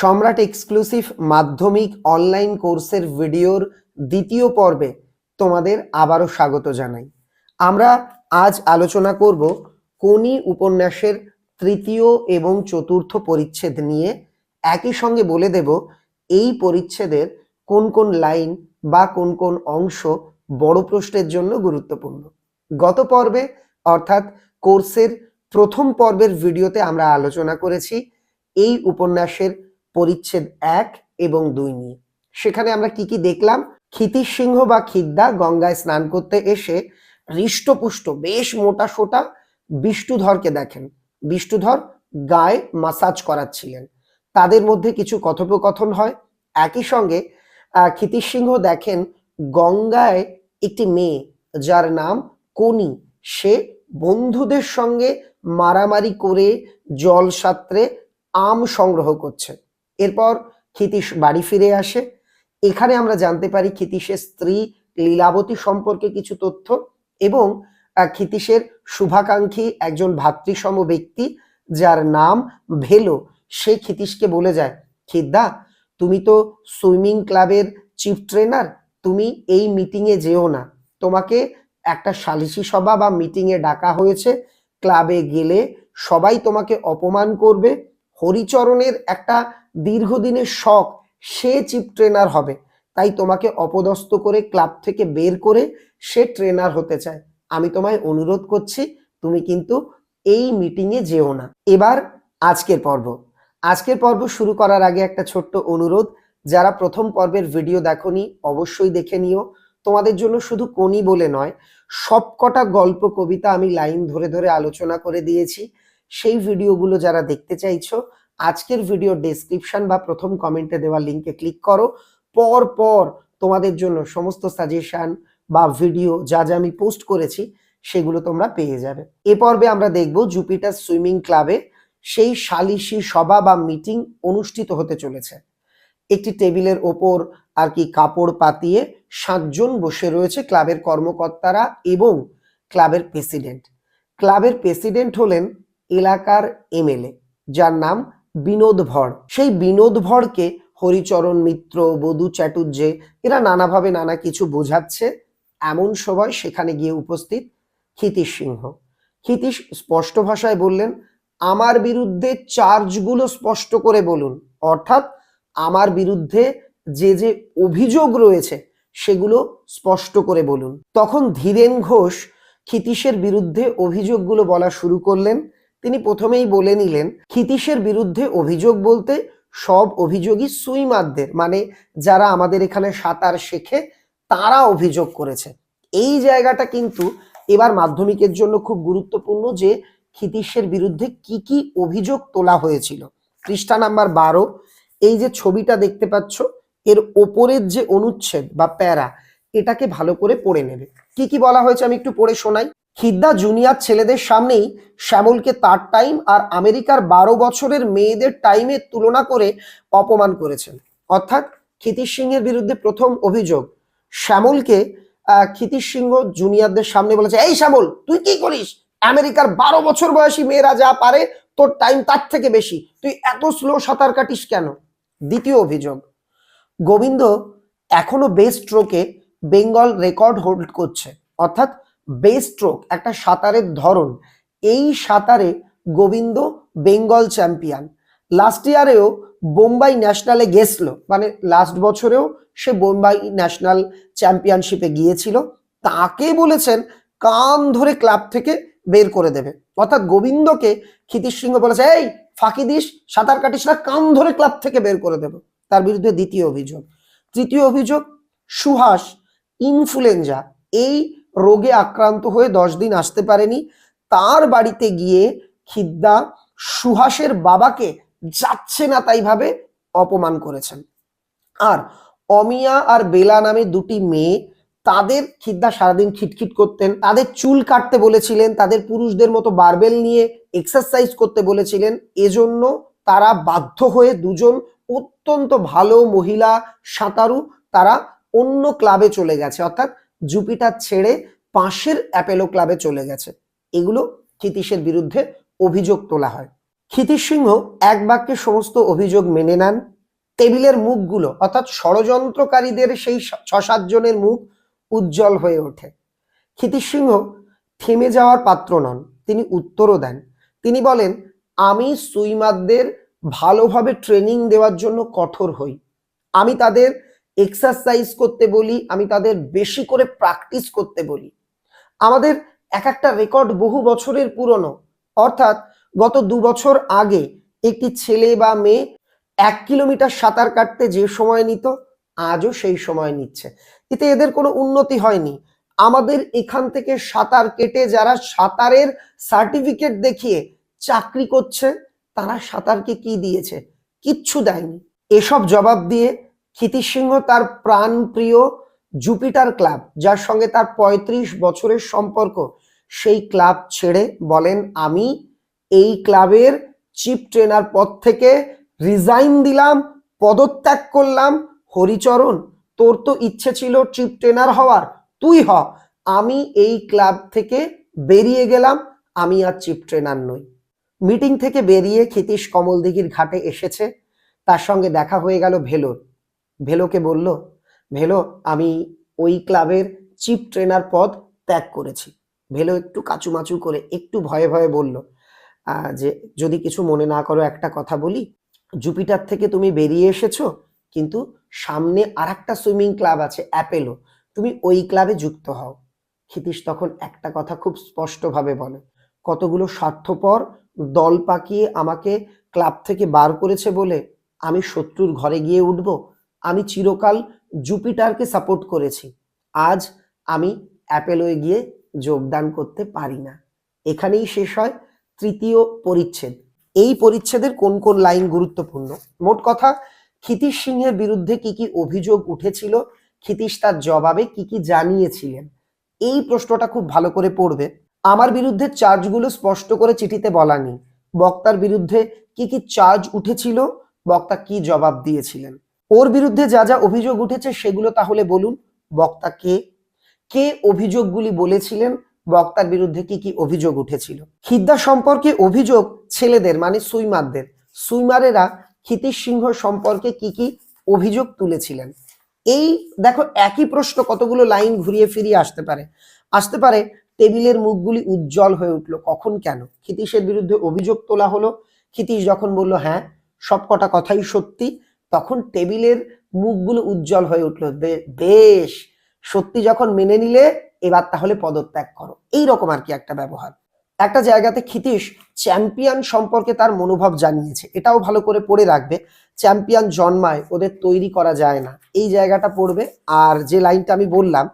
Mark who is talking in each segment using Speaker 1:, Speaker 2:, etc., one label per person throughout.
Speaker 1: সম্রাট এক্সক্লুসিভ মাধ্যমিক অনলাইন কোর্সের ভিডিওর দ্বিতীয় পর্বে তোমাদের আবারও স্বাগত জানাই। আমরা আজ আলোচনা করব কোনি উপন্যাসের তৃতীয় এবং চতুর্থ পরিচ্ছেদ নিয়ে। একই সঙ্গে বলে দেব, এই পরিচ্ছেদের কোন কোন লাইন বা কোন কোন অংশ বড় প্রশ্নের জন্য গুরুত্বপূর্ণ। গত পর্বে, অর্থাৎ কোর্সের প্রথম পর্বের ভিডিওতে আমরা আলোচনা করেছি, এই উপন্যাসের পরিচ্ছেদ এক এবং দুই নিয়ে। সেখানে আমরা কি কি দেখলাম? ক্ষিতির সিংহ বা খিদ্দা গঙ্গায় স্নান করতে এসে হৃষ্টপুষ্ট, বেশ মোটা সোটা বিষ্ণুধরকে দেখেন। বিষ্ণুধর গায়ে মাসাজ করাচ্ছিলেন। তাদের মধ্যে কিছু কথোপকথন হয়। একই সঙ্গে ক্ষিতির সিংহ দেখেন গঙ্গায় একটি মেয়ে যার নাম কোনি সে বন্ধুদের সঙ্গে মারামারি করে জল সাত্রে আম সংগ্রহ করছে। এরপর ক্ষিতীশ বাড়ি ফিরে আসে। এখানে আমরা জানতে পারি ক্ষিতীশের স্ত্রী লীলাবতী সম্পর্কে কিছু তথ্য এবং ক্ষিতীশের শুভাকাঙ্ক্ষী একজন ভাতৃসম ব্যক্তি যার নাম ভেলো। সে ক্ষিতীশকে বলে যায়, খিদ্দা, তুমি তো সুইমিং ক্লাবের চিফ ট্রেনার, তুমি এই মিটিংয়ে যেও না। তোমাকে একটা সালিশি সভা বা মিটিংয়ে ডাকা হয়েছে। ক্লাবে গেলে সবাই তোমাকে অপমান করবে। হরিচরণের একটা দীর্ঘদিনের শখ, সে চিপ ট্রেনার হবে। তাই তোমাকে অপদস্থ করে ক্লাব থেকে বের করে সে ট্রেনার হতে চায়। আমি তোমায় অনুরোধ করছি, তুমি কিন্তু এই মিটিংয়ে যেও না। এবার আজকের পর্ব। আজকের পর্ব শুরু করার আগে একটা ছোট্ট অনুরোধ। যারা প্রথম পর্বের ভিডিও দেখোনি, অবশ্যই দেখে নিও। তোমাদের জন্য শুধু কোনি বলে নয়, সবকটা গল্প, কবিতা আমি লাইন ধরে ধরে আলোচনা করে দিয়েছি। সেই ভিডিওগুলো যারা দেখতে চাইছো, আজকের ভিডিও ডেসক্রিপশন বা প্রথম কমেন্টে দেওয়া লিঙ্কে ক্লিক করো। পর পর তোমাদের জন্য সমস্ত সাজেশন বা ভিডিও যা যা আমি পোস্ট করেছি, সেগুলো তোমরা পেয়ে যাবে। এ পর্বে আমরা দেখব জুপিটার সুইমিং ক্লাবে সেই সালিশি সভা বা মিটিং অনুষ্ঠিত হতে চলেছে। একটি টেবিলের ওপর আর কি কাপড় পাতিয়ে সাতজন বসে রয়েছে ক্লাবের কর্মকর্তারা এবং ক্লাবের প্রেসিডেন্ট ক্লাবের প্রেসিডেন্ট হলেন এলাকার এমএলএ, যার নাম বিনোদ ভর। সেই বিনোদ ভরকে হরিচরণ মিত্র, বধু চ্যাটুর্যে, এরা নানাভাবে নানা কিছু বোঝাচ্ছে। এমন সময় সেখানে গিয়ে উপস্থিত ক্ষিতীশ সিংহ। ক্ষিতীশ স্পষ্ট ভাষায় বললেন, আমার বিরুদ্ধে চার্জগুলো স্পষ্ট করে বলুন। অর্থাৎ আমার বিরুদ্ধে যে যে অভিযোগ রয়েছে, সেগুলো স্পষ্ট করে বলুন। তখন ধীরেন ঘোষ ক্ষিতীশের বিরুদ্ধে অভিযোগগুলো বলা শুরু করলেন। তিনি প্রথমেই বলে নিলেন, ক্ষিতীশের বিরুদ্ধে অভিযোগ বলতে সব অভিযোগই সুইমারদের মানে যারা আমাদের এখানে সাঁতার শেখে, তারা অভিযোগ করেছে। এই জায়গাটা কিন্তু এবার মাধ্যমিকের জন্য খুব গুরুত্বপূর্ণ যে ক্ষিতীশের বিরুদ্ধে কি কি অভিযোগ তোলা হয়েছিল। পৃষ্ঠা নাম্বার বারো, এই যে ছবিটা দেখতে পাচ্ছ, এর ওপরের যে অনুচ্ছেদ বা প্যারা, এটাকে ভালো করে পড়ে নেবে। কি কি বলা হয়েছে আমি একটু পড়ে শোনাই। খিদ্দা জুনিয়র ছেলেদের সামনেই শ্যামলকে তার টাইম আর আমেরিকার বারো বছরের মেয়েদের টাইমের তুলনা করে অপমান করেছেন। অর্থাৎ ক্ষিতিশ সিংহের বিরুদ্ধে প্রথম অভিযোগ। শ্যামলকে ক্ষিতিশ সিংহ জুনিয়রদের সামনে বলেছে, এই শ্যামল, তুই কি করিস? আমেরিকার বারো বছর বয়সী মেয়েরা যা পারে, তোর টাইম তার থেকে বেশি। তুই এত স্লো সাঁতার কাটিস কেন? দ্বিতীয় অভিযোগ। গোবিন্দ এখনও বেস্ট স্ট্রোকে বেঙ্গল রেকর্ড হোল্ড করছে। অর্থাৎ বেস্ট স্ট্রোক একটা সাঁতারের ধরন। এই সাঁতারে গোবিন্দ বেঙ্গল চ্যাম্পিয়ন। লাস্ট ইয়ারেও বোম্বাই ন্যাশনালে গেছিল। মানে লাস্ট বছরেও সে বোম্বাই ন্যাশনাল চ্যাম্পিয়নশিপে গিয়েছিল। তাকে বলেছেন কান ধরে ক্লাব থেকে বের করে দেবে। অর্থাৎ গোবিন্দকে ক্ষিতিশ সিংহ বলেছে, এই, ফাঁকি দিস, সাঁতার কাটিস না, কান ধরে ক্লাব থেকে বের করে দেবো। তার বিরুদ্ধে দ্বিতীয় অভিযোগ। তৃতীয় অভিযোগ, সুহাস ইনফ্লুয়েঞ্জা এই রোগে আক্রান্ত হয়ে দশ দিন আসতে পারেনি। তার বাড়িতে গিয়ে খিদ্দা সুহাসের বাবাকে যাচ্ছে না তাই ভাবে অপমান করেছেন। আর অমিয়া আর বেলা নামে দুটি মেয়ে তাদের খিদ্দা সারাদিন খিটখিট করতেন, তাদের চুল কাটতে বলেছিলেন, তাদের পুরুষদের মতো বারবেল নিয়ে এক্সারসাইজ করতে বলেছিলেন। এজন্য তারা বাধ্য হয়ে দুজন অত্যন্ত ভালো মহিলা সাঁতারু তারা অন্য ক্লাবে চলে গেছে। অর্থাৎ জুপিটার ছেড়ে পাশের অ্যাপেলো ক্লাবে চলে গেছে। এগুলো ক্ষিতীশের বিরুদ্ধে অভিযোগ তোলা হয়। ক্ষিতিশ সিংহ এক বাক্যে সমস্ত অভিযোগ মেনে নেন। টেবিলের মুখগুলো অর্থাৎ ষড়যন্ত্রকারীদের সেই ছ সাতজনের মুখ উজ্জ্বল হয়ে ওঠে। ক্ষিতিশ সিংহ থেমে যাওয়ার পাত্র নন। তিনি উত্তরও দেন। তিনি বলেন, আমি সুইমারদের ভালোভাবে ট্রেনিং দেওয়ার জন্য কঠোর হই। আমি তাদের এক্সারসাইজ করতে বলি, আমি তাদের বেশি করে প্র্যাকটিস করতে বলি। আমাদের এক একটা রেকর্ড বহু বছরের পুরনো। অর্থাৎ গত দু বছর আগে একটি ছেলে বা মেয়ে এক কিলোমিটার সাঁতার কাটতে যে সময় নিত, আজও সেই সময় নিচ্ছে। এতে এদের কোনো উন্নতি হয়নি। আমাদের এখান থেকে সাঁতার কেটে যারা সাঁতারের সার্টিফিকেট দেখিয়ে চাকরি করছে, তারা সাঁতারকে কি দিয়েছে? কিচ্ছু দেয়নি। এসব জবাব দিয়ে ক্ষিতিশ সিংহ তার প্রাণ প্রিয় জুপিটার ক্লাব যার সঙ্গে তার ৩৫ বছরের সম্পর্ক। সেই ক্লাব ছেড়ে বলেন, আমি এই ক্লাবের চিফ ট্রেনার পদ থেকে রিজাইন দিলাম, পদত্যাগ করলাম। হরিচরণ, তোর তো ইচ্ছে ছিল চিফ ট্রেনার হওয়ার। তুই হ, আমি এই ক্লাব থেকে বেরিয়ে গেলাম, আমি আর চিফ ট্রেনার নই। মিটিং থেকে বেরিয়ে ক্ষিতীশ কমলদিঘির ঘাটে এসেছে। তার সঙ্গে দেখা হয়ে গেল ভেলোর। ভেলোকে বলল, ভেলো, আমি ওই ক্লাবের চিফ ট্রেনার পদ ত্যাগ করেছি। ভেলো একটু কাচুমাচু করে একটু ভয়ে ভয়ে বলল যে যদি কিছু মনে না করো, একটা কথা বলি। জুপিটার থেকে তুমি বেরিয়ে এসেছ, কিন্তু সামনে আর একটা সুইমিং ক্লাব আছে, অ্যাপেলো। তুমি ওই ক্লাবে যুক্ত হও। ক্ষিতীশ তখন একটা কথা খুব স্পষ্টভাবে বলে, কতগুলো স্বার্থপর দল পাকিয়ে আমাকে ক্লাব থেকে বার করেছে বলে আমি শত্রুর ঘরে গিয়ে উঠব? আমি চিরকাল জুপিটারকে সাপোর্ট করেছি। আজ আমি অ্যাপেলোয় গিয়ে যোগদান করতে পারি না। এখানেই শেষ হয় তৃতীয় পরিচ্ছেদ। এই পরিচ্ছেদের কোন কোন লাইন গুরুত্বপূর্ণ? মোট কথা, ক্ষিতীশ সিংহের বিরুদ্ধে কি কি অভিযোগ উঠেছিল? ক্ষিতীশ তার জবাবে কি কি জানিয়েছিলেন? এই প্রশ্নটা খুব ভালো করে পড়বে। আমার বিরুদ্ধে চার্জগুলো স্পষ্ট করে চিঠিতে বলা নেই। বক্তার বিরুদ্ধে কি কি চার্জ উঠেছিল? বক্তা কি জবাব দিয়েছিলেন? ওর বিরুদ্ধে যা যা অভিযোগ উঠেছে সেগুলো তাহলে বলুন। বক্তা কে? কে অভিযোগগুলি বলেছিলেন? বক্তার বিরুদ্ধে কি কি অভিযোগ উঠেছিল? খিদ্দা সম্পর্কে অভিযোগ ছেলেদের মানে সুইমারদের। সুইমারেরা ক্ষিতীশ সিংহ সম্পর্কে কি কি অভিযোগ তুলেছিলেন? এই দেখো, একই প্রশ্ন কতগুলো লাইন ঘুরিয়ে ফিরিয়ে আসতে পারে। আসতে পারে, টেবিলের মুখগুলি উজ্জ্বল হয়ে উঠল। কখন কেন? ক্ষিতীশের বিরুদ্ধে অভিযোগ তোলা হলো। ক্ষিতীশ যখন বলল হ্যাঁ সবকটা কথাই সত্যি। তখন টেবিলের মুখগুলো উজ্জ্বল হয়ে উঠল। বেশ সত্যি যখন মেনে নিলে, এবার তাহলে পদত্যাগ করো। এই রকম আর কি একটা ব্যবহার। একটা জায়গাতে ক্ষিতীশ চ্যাম্পিয়ন সম্পর্কে তার মনোভাব জানিয়েছে। এটাও ভালো করে পড়ে রাখবে। চ্যাম্পিয়ন জন্মায়, ওদের তৈরি করা যায় না। এই জায়গাটা পড়বে। আর যে লাইনটা আমি বললাম,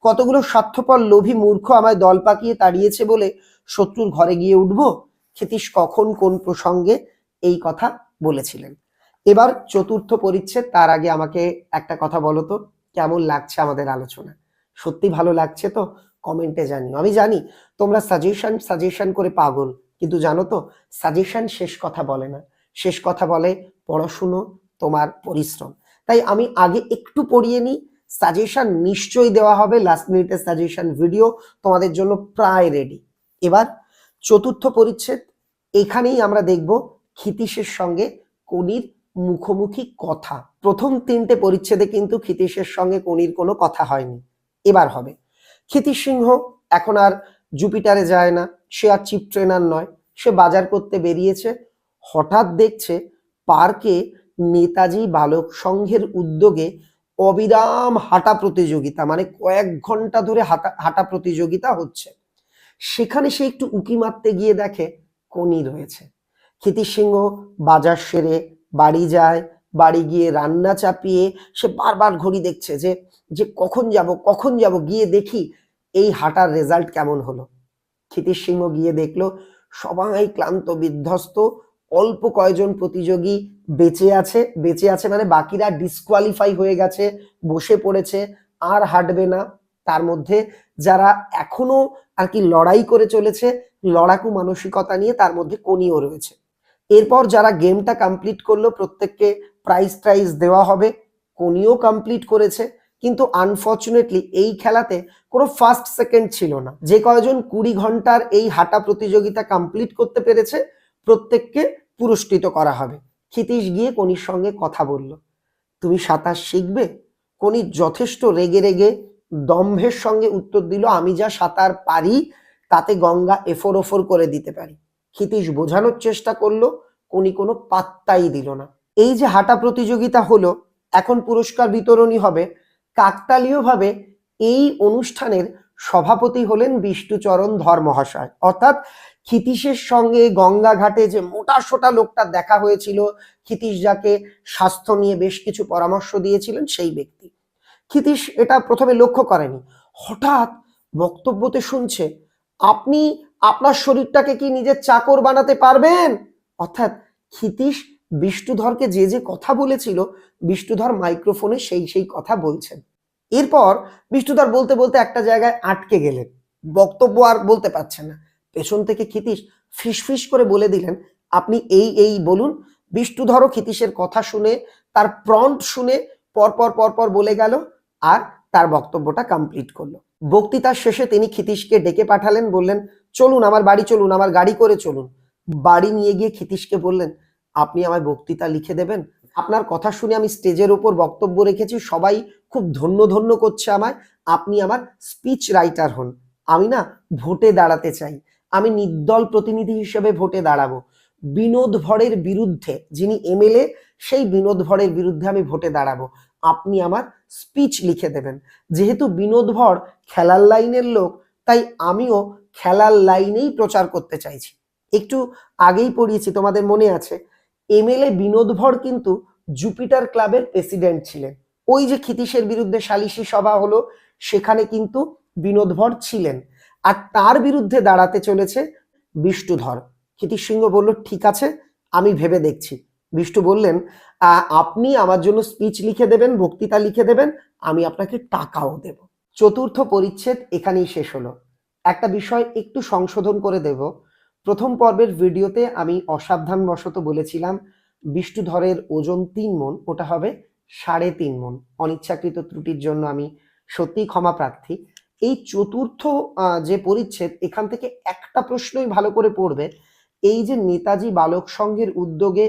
Speaker 1: কতগুলো স্বার্থপর লোভী মূর্খ আমায় দল পাকিয়ে তাড়িয়েছে বলে শত্রুর ঘরে গিয়ে উঠবো? ক্ষিতীশ কখন কোন প্রসঙ্গে এই কথা বলেছিলেন। এবার চতুর্থ পরিচ্ছেদ, তার আগে আমাকে একটা কথা বলো তো, কেমন লাগছে আমাদের আলোচনা? সত্যি ভালো লাগছে তো? কমেন্টে জানিও। আমি জানি তোমরা সাজেশন সাজেশন করে পাগল, কিন্তু জানো তো সাজেশন শেষ কথা বলে না। শেষ কথা বলে পড়াশুনো, তোমার পরিশ্রম। তাই আমি আগে একটু পড়িয়ে নিই। সাজেশন নিশ্চয়ই দেওয়া হবে লাস্ট মিনিটের সাজেশন ভিডিও তোমাদের জন্য প্রায় রেডি এবার চতুর্থ পরিচ্ছেদ, এখানেই আমরা দেখব ক্ষিতীশের সঙ্গে কনির মুখোমুখি কথা। প্রথম তিনটে পরিচ্ছেদে কিন্তু ক্ষিতীশের সঙ্গে কনির কোনো কথা হয়নি। এবার হবে। ক্ষিতীশ সিংহ এখন আর জুপিটারে যায় না। সে আর চিপ ট্রেনার নয়। সে বাজার করতে বেরিয়েছে। হঠাৎ দেখছে পার্কে নেতাজি বালক সংঘের উদ্যোগে অবিরাম হাঁটা প্রতিযোগিতা মানে কয়েক ঘণ্টা ধরে হাঁটা হাঁটা প্রতিযোগিতা হচ্ছে। সেখানে সে একটু উকি মারতে গিয়ে দেখে কনি রয়েছে ক্ষিতীশ সিংহ বাজার সেরে বাড়ি যায়, বাড়ি গিয়ে রান্না চাপিয়ে সে বারবার ঘড়ি দেখছে যে যে কখন যাব কখন যাব, গিয়ে দেখি এই হাঁটার রেজাল্ট কেমন হলো। ক্ষিতীশ সিংহ গিয়ে দেখল, সবাই ক্লান্ত, বিধ্বস্ত, অল্প কয়জন প্রতিযোগী বেঁচে আছে বেঁচে আছে মানে বাকিরা ডিসকোয়ালিফাই হয়ে গেছে, বসে পড়েছে, আর হাঁটবে না। তার মধ্যে যারা এখনও আর কি লড়াই করে চলেছে, লড়াকু মানসিকতা নিয়ে তার মধ্যে কনিও রয়েছে। এরপর যারা গেমটা কমপ্লিট করল, প্রত্যেককে প্রাইজ টাইজ দেওয়া হবে। কোনিও কমপ্লিট করেছে। কিন্তু আনফর্চুনেটলি এই খেলাতে কোনো ফার্স্ট সেকেন্ড ছিল না। যে কয়জন কুড়ি ঘণ্টার এই হাঁটা প্রতিযোগিতা কমপ্লিট করতে পেরেছে, প্রত্যেককে পুরস্কৃত করা হবে। ক্ষিতীশ গিয়ে কনির সঙ্গে কথা বলল, তুমি সাঁতার শিখবে? কনি যথেষ্ট রেগে রেগে দম্ভের সঙ্গে উত্তর দিল, আমি যা সাঁতার পারি, তাতে গঙ্গা এফোর ওফর করে দিতে পারি। ক্ষিতীশ বোঝানোর চেষ্টা করল কোনি কোনো পাত্তাই দিল না। এই যে হাঁটা প্রতিযোগিতা হলো, এখন পুরস্কার বিতরণী হবে, কাকতালীয়ভাবে এই অনুষ্ঠানের সভাপতি হলেন বিষ্ণুচরণ ধর মহাশয় অর্থাৎ ক্ষিতীশের সঙ্গে গঙ্গা ঘাটে যে মোটা সোটা লোকটা দেখা হয়েছিল, ক্ষিতীশ যাকে স্বাস্থ্য নিয়ে বেশ কিছু পরামর্শ দিয়েছিলেন সেই ব্যক্তি। ক্ষিতীশ এটা প্রথমে লক্ষ্য করেনি। হঠাৎ বক্তব্যতে শুনছে, আপনি আপনার শরীরটাকে কি নিজের চাকর বানাতে পারবেন? অর্থাৎ ক্ষিতীশ বিষ্ণুধরকে যে যে কথা বলেছিল, বিষ্ণুধর মাইক্রোফোনে সেই সেই কথা বলছেন। এরপর বিষ্ণুধর বলতে বলতে একটা জায়গায় আটকে গেলেন। বক্তব্য আর বলতে পারছেন না। পেছন থেকে ক্ষিতীশ ফিসফিস করে বলে দিলেন, আপনি এই এই বলুন। বিষ্ণুধরও ক্ষিতীশের কথা শুনে, তার প্রন্ট শুনে পরপর পরপর বলে গেল, আর তার বক্তব্যটা কমপ্লিট করল। বক্তৃতার শেষে তিনি ক্ষিতীশকে ডেকে পাঠালেন, বললেন, চলুন আমার বাড়ি, চলুন, আমার গাড়ি করে চলুন। বাড়ি নিয়ে গিয়ে ক্ষিতীশকে বললেন, আপনি আমার বক্তৃতা লিখে দেবেন? আপনার কথা শুনে আমি স্টেজের ওপর বক্তব্য রেখেছি, সবাই খুব ধন্য ধন্য করছে আমায়। আপনি আমার স্পিচ রাইটার হন। আমি না ভোটে দাঁড়াতে চাই। আমি নির্দল প্রতিনিধি হিসেবে ভোটে দাঁড়াবো। বিনোদ ভরের বিরুদ্ধে যিনি এমএলএ সেই বিনোদ ভরের বিরুদ্ধে আমি ভোটে দাঁড়াবো। আপনি আমার স্পিচ লিখে দেবেন। যেহেতু বিনোদ ভর খেলার লাইনের লোক, তাই আমিও খেলার লাইনেই প্রচার করতে চাইছি। একটু আগেই পড়িয়েছি, তোমাদের মনে আছে? এমএলএ বিনোদ ভর কিন্তু জুপিটার ক্লাবের প্রেসিডেন্ট ছিলেন। ওই যে ক্ষিতীশের বিরুদ্ধে সালিশি সভা হলো, সেখানে কিন্তু বিনোদ ভর ছিলেন। আর তার বিরুদ্ধে দাঁড়াতে চলেছে বিষ্ণুধর। ক্ষিতীশ সিংহ বলল, ঠিক আছে, আমি ভেবে দেখছি। বিষ্ণু বললেন আপনি আমার জন্য স্পিচ লিখে দেবেন, বক্তৃতা লিখে দেবেন, আমি আপনাকে টাকাও দেব। চতুর্থ পরিচ্ছেদ এখানেই শেষ হলো। একটা বিষয় একটু সংশোধন করে দেব। প্রথম পর্বের ভিডিওতে আমি অসাবধানবশত বলেছিলাম বিষ্ণুধরের ওজন তিন মন ওটা হবে সাড়ে তিন মন অনিচ্ছাকৃত ত্রুটির জন্য আমি সত্যিই ক্ষমা প্রার্থী। এই চতুর্থ যে পরিচ্ছেদ, এখান থেকে একটা প্রশ্নই ভালো করে পড়বে। এই যে নেতাজি বালক সংঘের উদ্যোগে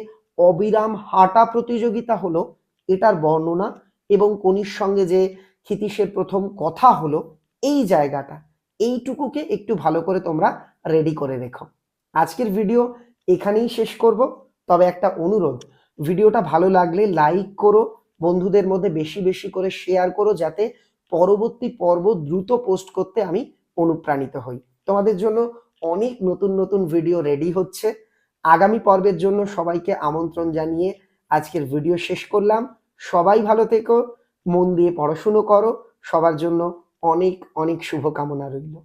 Speaker 1: অবিরাম হাঁটা প্রতিযোগিতা হলো এটার বর্ণনা এবং কনির সঙ্গে যে ক্ষিতীশের প্রথম কথা হলো এই জায়গাটা। এইটুকুকে একটু ভালো করে তোমরা রেডি করে রেখো। আজকের ভিডিও এখানেই শেষ করব। তবে একটা অনুরোধ ভিডিওটা ভালো লাগলে লাইক করো, বন্ধুদের মধ্যে বেশি বেশি করে শেয়ার করো যাতে পরবর্তী পর্ব দ্রুত পোস্ট করতে আমি অনুপ্রাণিত হই। তোমাদের জন্য অনেক নতুন নতুন ভিডিও রেডি হচ্ছে। আগামী পর্বের জন্য সবাইকে আমন্ত্রণ জানিয়ে আজকের ভিডিও শেষ করলাম। সবাই ভালো থেকো, মন দিয়ে পড়াশুনো করো। সবার জন্য অনেক অনেক শুভকামনা রইল।